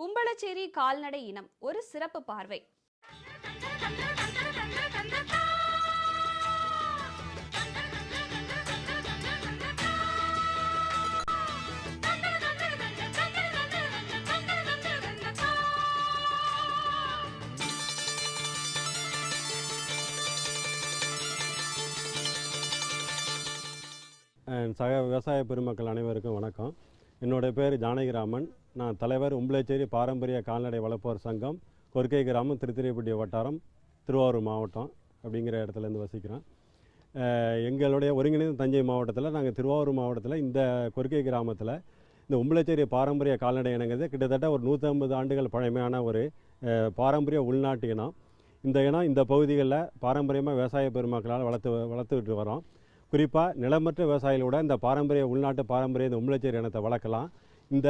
உம்பளச்சேரி கால்நடை இனம் ஒரு சிறப்பு பார்வை. சக விவசாய பெருமக்கள் அனைவருக்கும் வணக்கம். என்னுடைய பேர் ஜானகிராமன். நான் தலைவர் உம்பளச்சேரி பாரம்பரிய கால்நடை வளர்ப்போர் சங்கம் கொர்க்கை கிராமம் திருத்திரைப்பட்டி வட்டாரம் திருவாரூர் மாவட்டம் அப்படிங்கிற இடத்துலேருந்து வசிக்கிறேன் எங்களுடைய ஒருங்கிணைந்த தஞ்சை மாவட்டத்தில் நாங்கள் திருவாரூர் மாவட்டத்தில் இந்த கொர்க்கை கிராமத்தில் இந்த உம்பளச்சேரி பாரம்பரிய கால்நடை இனங்கிறது கிட்டத்தட்ட ஒரு நூற்றம்பது ஆண்டுகள் பழமையான ஒரு பாரம்பரிய உள்நாட்டு இனம். இந்த இனம் இந்த பகுதிகளில் பாரம்பரியமாக விவசாய பெருமக்களால் வளர்த்து வளர்த்துக்கிட்டு வரோம் குறிப்பாக நிலமற்ற விவசாயிகளோட இந்த பாரம்பரிய உள்நாட்டு பாரம்பரிய இந்த உம்பளச்சேரி இனத்தை வளர்க்கலாம். இந்த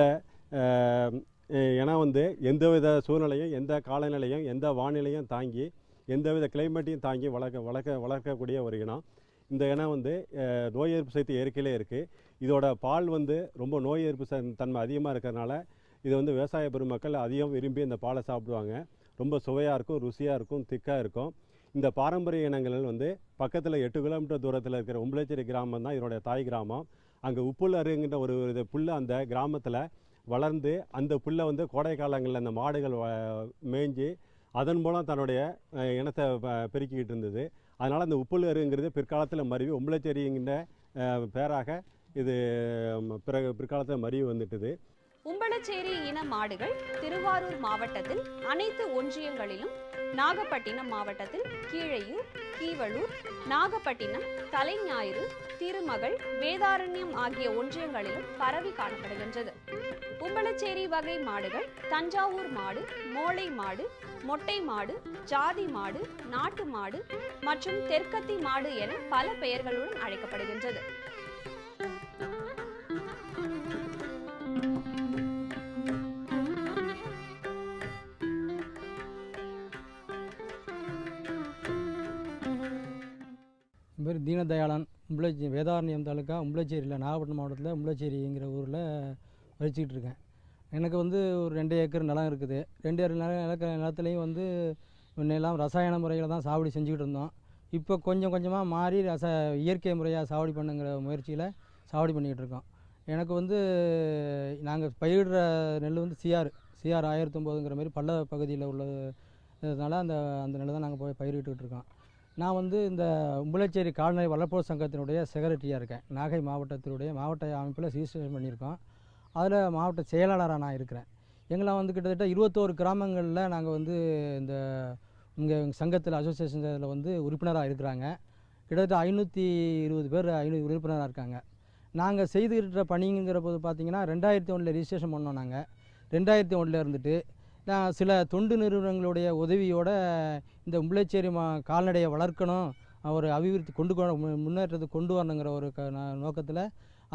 ஏன்னா வந்து எந்த வித சூழ்நிலையும் எந்த காலநிலையும் எந்த வானிலையும் தாங்கி எந்த வித கிளைமேட்டையும் தாங்கி வளர்க்க வளர்க்க வளர்க்கக்கூடிய ஒரு இனம். இந்த இனம் வந்து நோய் எதிர்ப்பு சக்தி இயற்கையிலே இருக்குது இதோட பால் வந்து ரொம்ப நோய் எதிர்ப்பு தன்மை அதிகமாக இருக்கிறதுனால இது வந்து விவசாய பெருமக்கள் அதிகம் விரும்பி இந்த பாலை சாப்பிடுவாங்க. ரொம்ப சுவையாக இருக்கும் ருசியாக இருக்கும் திக்காக இருக்கும். இந்த பாரம்பரிய இனங்கள் வந்து பக்கத்தில் எட்டு கிலோமீட்டர் தூரத்தில் இருக்கிற உம்பளச்சேரி கிராமம் தான் இதனுடைய தாய் கிராமம். அங்கே உப்புல் அருங்கிற ஒரு இது புல் அந்த கிராமத்தில் வளர்ந்து அந்த புல்லை வந்து கோடை காலங்களில் அந்த மாடுகள் வ- மேய்ஞ்சி அதன் மூலம் தன்னுடைய இனத்தை ப- பெருக்கிக்கிட்டு இருந்தது. அதனால் அந்த உப்புல் அருங்கிறது பிற்காலத்தில் மருவி உம்பளச்சேரிங்கிற பேராக இது பிறகு பிற்காலத்தில் மருவி வந்துட்டுது. உம்பளச்சேரி இன மாடுகள் திருவாரூர் மாவட்டத்தில் அனைத்து ஒன்றியங்களிலும் நாகப்பட்டினம் மாவட்டத்தில் கீழையூர் கீவளூர் நாகப்பட்டினம் தலைஞாயிறு திருமகள் வேதாரண்யம் ஆகிய ஒன்றியங்களிலும் பரவி காணப்படுகின்றது. கும்பலச்சேரி வகை மாடுகள் தஞ்சாவூர் மாடு மோளை மாடு மொட்டை மாடு ஜாதி மாடு நாட்டு மாடு மற்றும் தெற்கத்தி மாடு என பல பெயர்களுடன் அழைக்கப்படுகின்றது. பேர் தீனதயாளன். உம்பளச்சேரி வேதாரண்யம் தாலுக்கா உம்பளச்சேரியில் நாகப்பட்டினம் மாவட்டத்தில் உம்பளச்சேரிங்கிற ஊரில் வசிச்சுக்கிட்டு இருக்கேன். எனக்கு வந்து ஒரு ரெண்டு ஏக்கர் நிலம் இருக்குது. ரெண்டு ஏக்கர் நிலம் நிலக்க நிலத்துலையும் வந்து முன்னெல்லாம் ரசாயன முறையில் தான் சாவடி செஞ்சுக்கிட்டு இருந்தோம். இப்போ கொஞ்சம் கொஞ்சமாக மாறி ரச இயற்கை முறையாக சாவடி பண்ணுங்கிற முயற்சியில் சாவடி பண்ணிக்கிட்டு இருக்கோம். எனக்கு வந்து நாங்கள் பயிரிடுற நெல் வந்து சிஆர் சிஆர் ஆயிரத்தொம்போதுங்கிற மாதிரி பள்ள பகுதியில் உள்ளது இதனால் அந்த அந்த நெல்லை தான் நாங்கள் போய் பயிரிட்டுக்கிட்டு இருக்கோம். நான் வந்து இந்த உம்பளச்சேரி கால்நடை வளர்ப்போர் சங்கத்தினுடைய செக்ரட்டரியாக இருக்கேன். நாகை மாவட்டத்தினுடைய மாவட்ட அமைப்பில் ரிஜிஸ்ட்ரேஷன் பண்ணியிருக்கோம். அதில் மாவட்ட செயலாளராக நான் இருக்கிறேன். எங்களை வந்து கிட்டத்தட்ட இருபத்தோரு கிராமங்களில் நாங்கள் வந்து இந்த இங்கே சங்கத்தில் அசோசியேஷன் இதில் வந்து உறுப்பினராக இருக்கிறாங்க. கிட்டத்தட்ட ஐநூற்றி இருபது பேர் ஐநூறு உறுப்பினராக இருக்காங்க. நாங்கள் செய்துக்கிட்ட பணிங்கிற போது பார்த்தீங்கன்னா ரெண்டாயிரத்தி ஒன்றில் ரிஜிஸ்ட்ரேஷன் பண்ணோம் நாங்கள். ரெண்டாயிரத்தி ஒன்றில் இருந்துட்டு நான் சில தொண்டு நிறுவனங்களுடைய உதவியோட இந்த முல்லைச்சேரி மா கால்நடையை வளர்க்கணும் ஒரு அபிவிருத்தி கொண்டு முன்னேற்றத்தை கொண்டு வரணுங்கிற ஒரு க நோக்கத்தில்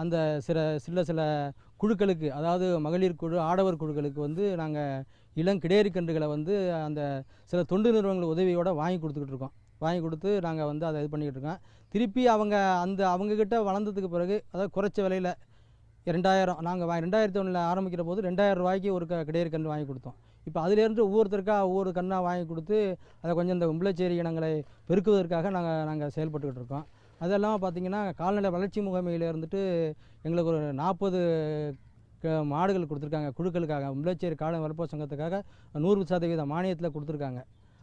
அந்த சில சில சில குழுக்களுக்கு அதாவது மகளிர் குழு ஆடவர் குழுக்களுக்கு வந்து நாங்கள் இளங்கிடேரி கன்றுகளை வந்து அந்த சில தொண்டு நிறுவனங்கள் உதவியோடு வாங்கி கொடுத்துக்கிட்டு இருக்கோம். வாங்கி கொடுத்து நாங்கள் வந்து அதை இது பண்ணிக்கிட்டு இருக்கோம். திருப்பி அவங்க அந்த அவங்கக்கிட்ட வளர்ந்ததுக்கு பிறகு அதாவது குறைச்ச விலையில் ரெண்டாயிரம் நாங்கள் ரெண்டாயிரத்தி ஒன்றில் ஆரம்பிக்கிற போது ரெண்டாயிரம் ரூபாய்க்கு ஒரு க கிடையர் கன்று வாங்கி கொடுத்தோம். இப்போ அதிலேருந்து ஒவ்வொருத்தருக்காக ஒவ்வொரு கண்ணாக வாங்கி கொடுத்து அதை கொஞ்சம் இந்த உம்பளச்சேரி இனங்களை பெருக்குவதற்காக நாங்கள் நாங்கள் செயல்பட்டுக்கிட்டு இருக்கோம். அது இல்லாமல் பார்த்தீங்கன்னா கால்நடை வளர்ச்சி முகமையில் இருந்துட்டு எங்களுக்கு ஒரு நாற்பது மாடுகள் கொடுத்துருக்காங்க. குழுக்களுக்காக. உம்பளச்சேரி கால்நடை வளர்ப்போர் சங்கத்துக்காக நூறு சதவீத மானியத்தில் கொடுத்துருக்காங்க.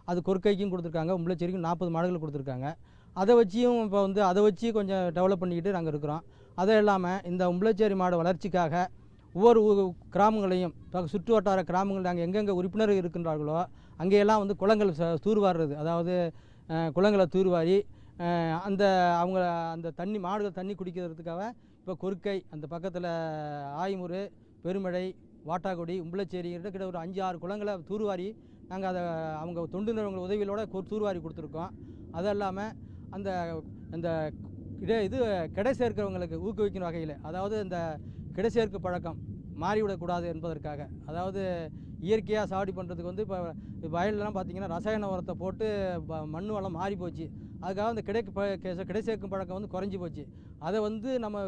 அது கொற்கைக்கும் கொடுத்துருக்காங்க. உம்பளச்சேரிக்கும் நாற்பது மாடுகள் கொடுத்துருக்காங்க. அதை வச்சியும் இப்போ வந்து அதை வச்சு கொஞ்சம் டெவலப் பண்ணிக்கிட்டு நாங்கள் இருக்கிறோம். அது இல்லாமல் இந்த உம்பளச்சேரி மாடு வளர்ச்சிக்காக ஒவ்வொரு கிராமங்களையும் இப்போ சுற்று வட்டார கிராமங்கள் நாங்கள் எங்கெங்கே உறுப்பினர் இருக்கின்றார்களோ அங்கேயெல்லாம் வந்து குளங்கள் ச- அதாவது குளங்களை தூர்வாரி அந்த அவங்க அந்த தண்ணி மாடுகள் தண்ணி குடிக்கிறதுக்காக இப்போ கொருக்கை அந்த பக்கத்தில் ஆய்முறு பெருமழை வாட்டாக்குடி உம்பளச்சேரி கிட்ட ஒரு அஞ்சு ஆறு குளங்களை தூர்வாரி நாங்கள் அதை அவங்க தொண்டு நிறுவனங்கள் உதவியோட தூர்வாரி கொடுத்துருக்கோம். அது இல்லாமல் அந்த இந்த இதே இது கிடை சேர்க்கிறவங்களுக்கு ஊக்குவிக்கிற வகையில் அதாவது இந்த கிடை சேர்க்கு பழக்கம் மாறிவிடக்கூடாது என்பதற்காக. அதாவது இயற்கையாக சாவடி பண்ணுறதுக்கு வந்து இப்போ வயல்லலாம் பார்த்திங்கன்னா ரசாயன உரத்தை போட்டு மண் வளம் மாறி போச்சு. அதுக்காக அந்த கிடை ப- கெ- கிடை சேர்க்கும் பழக்கம் வந்து குறைஞ்சி போச்சு. அதை வந்து நம்ம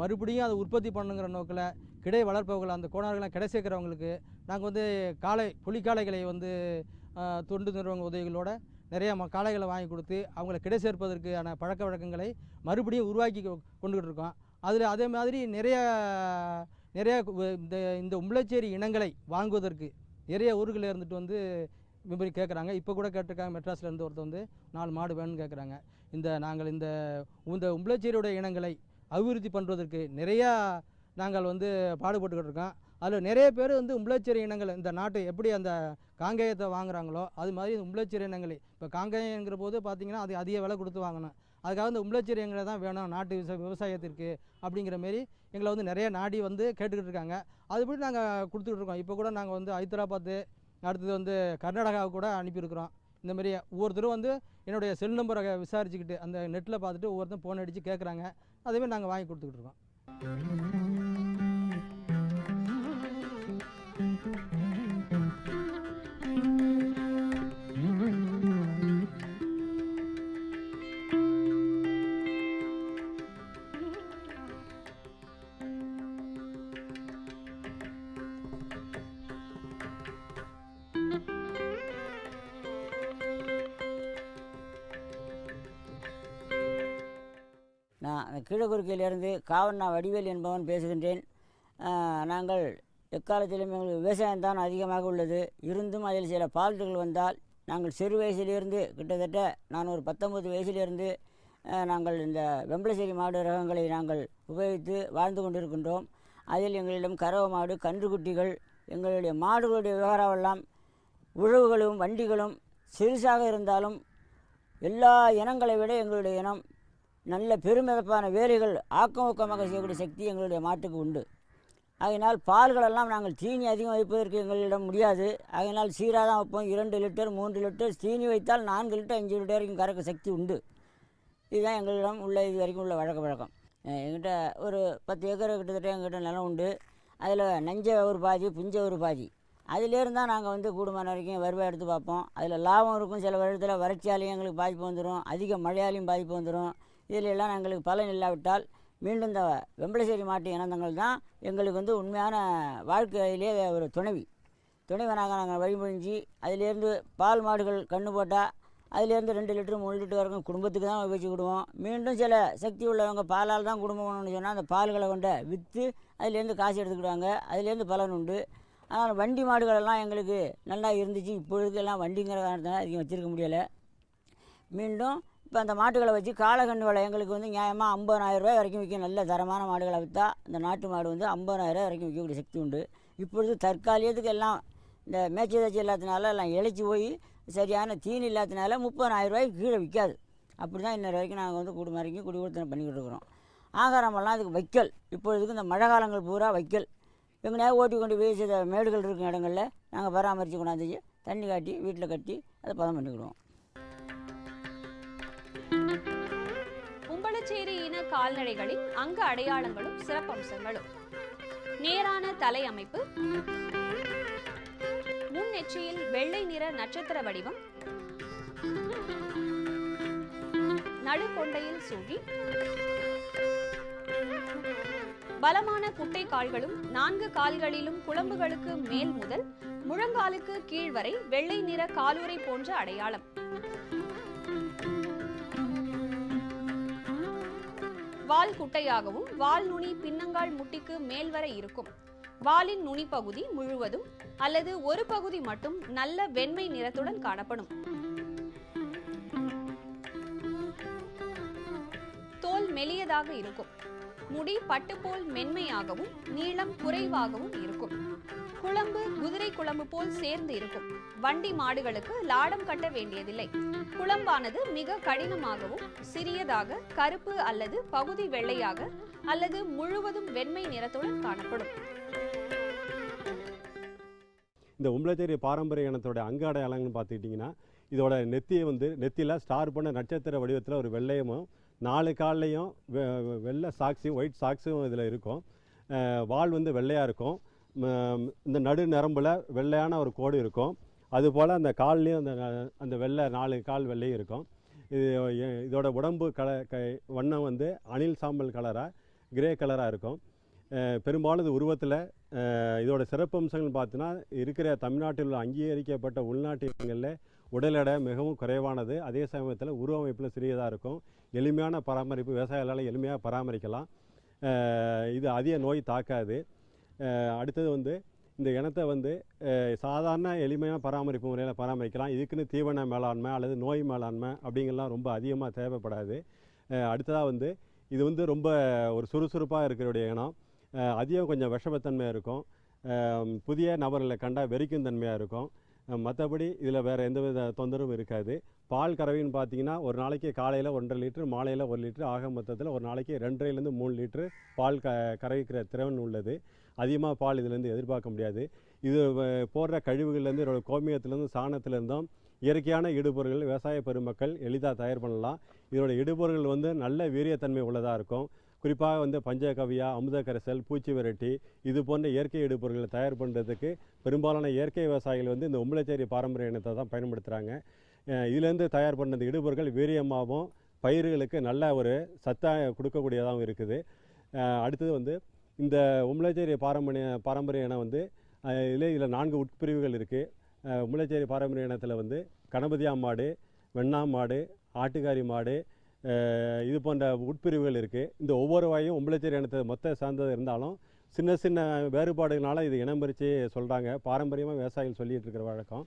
மறுபடியும் அதை உற்பத்தி பண்ணுங்கிற நோக்கில் கிடை வளர்ப்பவர்கள் அந்த கோணார்கள்லாம் கிடை சேர்க்குறவங்களுக்கு நாங்கள் வந்து காளை புலிக்காளைகளை வந்து தொண்டு நிறுவன உதவிகளோட நிறைய ம காளைகளை வாங்கி கொடுத்து அவங்கள கிடை சேர்ப்பதற்கான பழக்க வழக்கங்களை மறுபடியும் உருவாக்கி கொண்டுகிட்டு இருக்கோம். அதில் அதே மாதிரி நிறைய நிறையா இந்த இந்த உம்பளச்சேரி இனங்களை வாங்குவதற்கு நிறைய ஊர்களில் இருந்துட்டு வந்து விபரி கேட்குறாங்க. இப்போ கூட கேட்டிருக்காங்க மெட்ராஸ்லேருந்து ஒருத்தர் வந்து நாலு மாடு வேணும்னு கேட்குறாங்க. இந்த நாங்கள் இந்த இந்த உம்பளச்சேரியோட இனங்களை அபிவிருத்தி பண்ணுறதற்கு நிறையா நாங்கள் வந்து பாடுபட்டுக்கிட்டு இருக்கோம். அதில் நிறைய பேர் வந்து உம்பளச்சேரி இனங்கள் இந்த நாட்டு எப்படி அந்த காங்கேயத்தை வாங்குறாங்களோ அது மாதிரி இந்த உம்பளச்சேரி இனங்களை இப்போ காங்கேயங்கிற போது பார்த்திங்கன்னா அது அதிக விலை கொடுத்து வாங்கணும் அதுக்காக இந்த உம்பளச்சேரி எங்களை தான் வேணும் நாட்டு விவசாயத்திற்கு அப்படிங்கிற மாரி எங்களை வந்து நிறைய நாடி வந்து கேட்டுக்கிட்டு இருக்காங்க. அதுபடி நாங்கள் கொடுத்துக்கிட்டு இருக்கோம். இப்போ கூட நாங்கள் வந்து ஹைதராபாத்து அடுத்தது வந்து கர்நாடகாவுக்கு கூட அனுப்பியிருக்கிறோம். இந்த மாதிரி ஒவ்வொருத்தரும் வந்து என்னுடைய செல் நம்பரை விசாரிச்சுக்கிட்டு அந்த நெட்டில் பார்த்துட்டு ஒவ்வொருத்தரும் ஃபோன் அடித்து கேட்குறாங்க அதேமாதிரி நாங்கள் வாங்கி கொடுத்துக்கிட்டு இருக்கோம். நான் கீழக்குறுக்கையிலிருந்து காவண்ணா வடிவேல் என்பவன் பேசுகின்றேன். நாங்கள் எக்காலத்திலும் எங்களுக்கு விவசாயம்தான் அதிகமாக உள்ளது. இருந்தும் அதில் சில பால்ட்டுகள் வந்தால் நாங்கள் சிறு வயசிலிருந்து கிட்டத்தட்ட நான் ஒரு பத்தொம்பது வயசிலிருந்து நாங்கள் இந்த வெம்பளசேரி மாடு ரகங்களை நாங்கள் உபயோகித்து வாழ்ந்து கொண்டிருக்கின்றோம். அதில் எங்களிடம் கறவை மாடு கன்றுக்குட்டிகள் எங்களுடைய மாடுகளுடைய விவகாரமெல்லாம் உழவுகளும் வண்டிகளும் சிறுசாக இருந்தாலும் எல்லா இனங்களை விட எங்களுடைய இனம் நல்ல பெருமிதப்பான வேலைகள் ஆக்கம் ஊக்கமாக செய்யக்கூடிய சக்தி எங்களுடைய மாட்டுக்கு உண்டு. ஆகையினால் பால்களெல்லாம் நாங்கள் தீனி அதிகம் வைப்பதற்கு எங்களிடம் முடியாது. ஆகையினால் சீராக தான் வைப்போம். இரண்டு லிட்டர் மூன்று லிட்டர் தீனி வைத்தால் நான்கு லிட்டர் அஞ்சு லிட்டர் வரைக்கும் கறக்க சக்தி உண்டு. இதுதான் எங்களிடம் உள்ள இது வரைக்கும் உள்ள வழக்க வழக்கம் எங்கிட்ட ஒரு பத்து ஏக்கர் கிட்டத்தட்ட எங்கிட்ட நிலம் உண்டு. அதில் நஞ்ச ஒரு பாதி புஞ்ச ஒரு பாதி. அதிலேருந்து தான் நாங்கள் வந்து கூடுமான வரைக்கும் வருவாய் எடுத்து பார்ப்போம். அதில் லாபம் இருக்கும். சில வருடத்தில் வறட்சியாலையும் எங்களுக்கு பாதிப்பு வந்துடும் அதிக மழையாலையும் பாதிப்பு வந்துடும் இதிலெல்லாம் எங்களுக்கு பலன் இல்லாவிட்டால் மீண்டும் இந்த வெம்பளசேரி மாட்டு இனந்தங்கள் தான் எங்களுக்கு வந்து உண்மையான வாழ்க்கையிலே ஒரு துணைவி. துணைவனாக நாங்கள் வழிமொழிஞ்சு அதிலேருந்து பால் மாடுகள் கன்று போட்டால் அதிலேருந்து ரெண்டு லிட்டர் மூணு லிட்டர் வரைக்கும் குடும்பத்துக்கு தான் உபயோகிச்சுக்கிடுவோம் மீண்டும் சில சக்தி உள்ளவங்க பாலால் தான் குடும்பம் பண்ணணும்னு சொன்னால் அந்த பால்களை கொண்ட விற்று அதிலேருந்து காசு எடுத்துக்கிடுவாங்க. அதிலேருந்து பலன் உண்டு. ஆனால் வண்டி மாடுகளெல்லாம் எங்களுக்கு நல்லா இருந்துச்சு இப்பொழுதுக்கெல்லாம் வண்டிங்கிற காரணத்தினால அதிகம் வச்சுருக்க முடியலை. மீண்டும் இப்போ அந்த மாட்டுகளை வச்சு காலக்கன்று விலை எங்களுக்கு வந்து நியாயமாக ஐம்பதாயிரம் ரூபாய் வரைக்கும் விற்கும். நல்ல தரமான மாடுகளை விற்றா இந்த நாட்டு மாடு வந்து ஐம்பதாயிரம் ரூபாய் வரைக்கும் விற்கக்கூடிய சக்தி உண்டு. இப்பொழுது தற்காலிகத்துக்கு எல்லாம் இந்த மேய்ச்சி தச்சு இல்லாதனால எல்லாம் இழைச்சி போய் சரியான தீனி இல்லாதனால முப்பதாயிரம் ரூபாய்க்கு கீழே விற்காது. அப்படி தான் இன்ன வரைக்கும் நாங்கள் வந்து குடும்ப வரைக்கும் குடிவர்த்தனை பண்ணிக்கிட்டு இருக்கிறோம். ஆகாரமெல்லாம் அதுக்கு வைக்கல். இப்பொழுதுக்கு இந்த மழை காலங்கள் பூரா வைக்கல். எங்கனையாக ஓட்டி கொண்டு போய் சில மேடுகள் இருக்கும் இடங்களில் நாங்கள் பராமரித்து கொண்டாந்து தண்ணி காட்டி வீட்டில் கட்டி அதை பதம் பண்ணிக்கிடுவோம். கால்நடைகளின் அங்க அடையாளங்களும் சிறப்பம்சங்களும். நேரான தலை அமைப்பு முன் வெள்ளை நிற நட்சத்திர வடிவம். நடுக்கொண்டையில் சூழி பலமான குட்டை கால்களும் நான்கு கால்களிலும் குழம்புகளுக்கு மேல் முதல் முழங்காலுக்கு கீழ் வரை வெள்ளை நிற காலுறை போன்ற அடையாளம். வால் குட்டையாகவும் வால் நுனி பின்னங்கால் முட்டிக்கு மேல் வரை இருக்கும். வாலின் நுனி பகுதி முழுவதும் அல்லது ஒரு பகுதி மட்டும் நல்ல வெண்மை நிறத்துடன் காணப்படும். தோல் மெலியதாக இருக்கும். முடி பட்டு போல் மென்மையாகவும் நீளம் குறைவாகவும் இருக்கும். குழம்பு குதிரை குழம்பு போல் சேர்ந்து இருக்கும். வண்டி மாடுகளுக்கு லாடம் கட்ட வேண்டியதில்லை. குழம்பானது மிக கடினமாகவும் சிறியதாக கருப்பு அல்லது பகுதி வெள்ளையாக அல்லது முழுவதும் வெண்மை நிறத்துடன் காணப்படும். இந்த உம்பளச்சேரி பாரம்பரிய இனத்தோட அங்க அடையாளங்கள்னு பார்த்துக்கிட்டிங்கன்னா இதோட நெத்தியை வந்து நெத்தியில் ஸ்டார் பண்ண நட்சத்திர வடிவத்தில் ஒரு வெள்ளையமும் நாலு கால்லையும் வெ வெள்ளை சாக்ஸும் ஒயிட் சாக்ஸும் இதில் இருக்கும். வால் வந்து வெள்ளையாக இருக்கும். இந்த நடு நரம்பில் வெள்ளையான ஒரு கோடு இருக்கும். அதுபோல் அந்த கால்லையும் அந்த அந்த வெள்ளை நாலு கால் வெள்ளையும் இருக்கும். இது இதோட உடம்பு கல க வண்ணம் வந்து அணில் சாம்பல் கலராக கிரே கலராக இருக்கும். பெரும்பாலும் இது உருவத்தில் இதோட சிறப்பம்சங்கள் பார்த்தீங்கன்னா இருக்கிற தமிழ்நாட்டில் உள்ள அங்கீகரிக்கப்பட்ட உள்நாட்டு இடங்களில் உடல் எடை மிகவும் குறைவானது. அதே சமயத்தில் உருவமைப்பில் சிறியதாக இருக்கும். எளிமையான பராமரிப்பு விவசாயிகளால் எளிமையாக பராமரிக்கலாம். இது அதிக நோய் தாக்காது. அடுத்தது வந்து இந்த இனத்தை வந்து சாதாரண எளிமையான பராமரிப்பு முறையில் பராமரிக்கலாம். இதுக்குன்னு தீவன மேலாண்மை அல்லது நோய் மேலாண்மை அப்படிங்கலாம் ரொம்ப அதிகமாக தேவைப்படாது. அடுத்ததாக வந்து இது வந்து ரொம்ப ஒரு சுறுசுறுப்பாக இருக்கிறடைய இனம். அதிகம் கொஞ்சம் விஷமத்தன்மை இருக்கும். புதிய நபர்களை கண்டால் வெறிக்கும் தன்மையாக இருக்கும். மற்றபடி இதில் வேறு எந்த வித தொந்தரவும் இருக்காது. பால் கறவைன்னு பார்த்தீங்கன்னா ஒரு நாளைக்கு காலையில் ஒன்றரை லிட்டர் மாலையில் ஒரு லிட்டர் ஆக மொத்தத்தில் ஒரு நாளைக்கு ரெண்டரைலேருந்து மூணு லிட்டரு பால் க கறவிக்கிற திறன் உள்ளது. அதிகமாக பால் இதுலேருந்து எதிர்பார்க்க முடியாது. இது போடுற கழிவுகள்லேருந்து இதோட கோமியத்துலேருந்து சாணத்துலேருந்தும் இயற்கையான இடுபொருள்கள் விவசாய பெருமக்கள் எளிதாக தயார் பண்ணலாம். இதோட இடுபொருள்கள் வந்து நல்ல வீரியத்தன்மை உள்ளதாக இருக்கும். குறிப்பாக வந்து பஞ்சகவியா அமுத கரைசல் பூச்சி விரட்டி இது போன்ற இயற்கை இடுபொருள்களை தயார் பண்ணுறதுக்கு பெரும்பாலான இயற்கை விவசாயிகள் வந்து இந்த உம்பளச்சேரி பாரம்பரிய இனத்தை தான் பயன்படுத்துகிறாங்க இதுலேருந்து தயார் பண்ண இடுபொருட்கள் வீரியமாகவும் பயிர்களுக்கு நல்ல ஒரு சத்தாக கொடுக்கக்கூடியதாகவும் இருக்குது. அடுத்தது வந்து இந்த உம்பளச்சேரி பாரம்பரிய பாரம்பரிய இனம் வந்து இதில் இதில் நான்கு உட்பிரிவுகள் இருக்குது உம்பளச்சேரி பாரம்பரிய இனத்தில் வந்து கணபதியா மாடு வெண்ணா மாடு ஆட்டுக்காரி மாடு இது போன்ற உட்பிரிவுகள் இருக்குது இந்த ஒவ்வொரு வாயும் உம்பளச்சேரி இனத்தை மொத்த சார்ந்தது இருந்தாலும் சின்ன சின்ன வேறுபாடுகளால் இது இனம் பிரித்து சொல்கிறாங்க பாரம்பரியமாக விவசாயிகள் சொல்லிகிட்டு இருக்கிற வழக்கம்.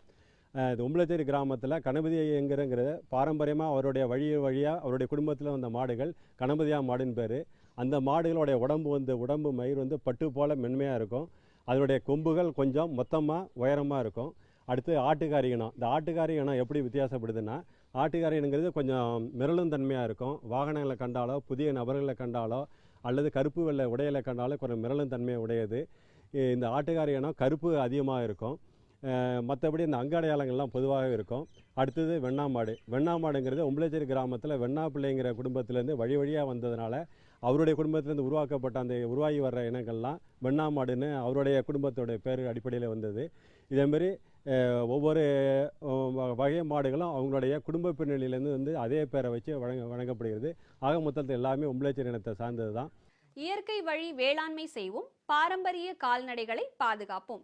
இது உம்பளச்சேரி கிராமத்தில் கணபதி ஐயங்கிறங்கிற பாரம்பரியமாக அவருடைய வழி வழியாக அவருடைய குடும்பத்தில் வந்த மாடுகள் கணபதியா மாடுன்னு பேர். அந்த மாடுகளுடைய உடம்பு வந்து உடம்பு மயிர் வந்து பட்டு போல் மென்மையாக இருக்கும். அதனுடைய கொம்புகள் கொஞ்சம் மொத்தமாக உயரமாக இருக்கும். அடுத்து ஆட்டுக்காரி இனம். இந்த ஆட்டுக்காரி இனம் எப்படி வித்தியாசப்படுதுன்னா ஆட்டுக்காரி இனங்கிறது கொஞ்சம் மிரளும் தன்மையாக இருக்கும். வாகனங்களை கண்டாலோ புதிய நபர்களை கண்டாலோ அல்லது கருப்பு வெள்ளை உடையலை கண்டாலோ கொஞ்சம் மிரளும் தன்மையை உடையது. இந்த ஆட்டுக்காரி இனம் கருப்பு அதிகமாக இருக்கும். மற்றபடி இந்த அங்கடையாளங்கள்லாம் பொதுவாக இருக்கும். அடுத்தது வெண்ணாமாடு வெண்ணாமாடுங்கிறது உம்பளச்சேரி கிராமத்தில் வெண்ணா பிள்ளைங்கிற குடும்பத்திலேருந்து வழி வழியாக வந்ததுனால அவருடைய குடும்பத்திலேருந்து உருவாக்கப்பட்ட அந்த உருவாகி வர்ற இனங்கள்லாம் வெண்ணாமாடுன்னு அவருடைய குடும்பத்தோட பேர் அடிப்படையில் வந்தது. இதேமாரி ஒவ்வொரு வ- வகை மாடுகளும் அவங்களுடைய குடும்ப பின்னணியிலேருந்து வந்து அதே பேரை வச்சு வழங்க வழங்கப்படுகிறது. ஆக மொத்தத்தில் எல்லாமே உம்பளச்சேரி இனத்தை சார்ந்தது தான் இயற்கை வழி வேளாண்மை செய்வோம் பாரம்பரிய கால்நடைகளை பாதுகாப்போம்.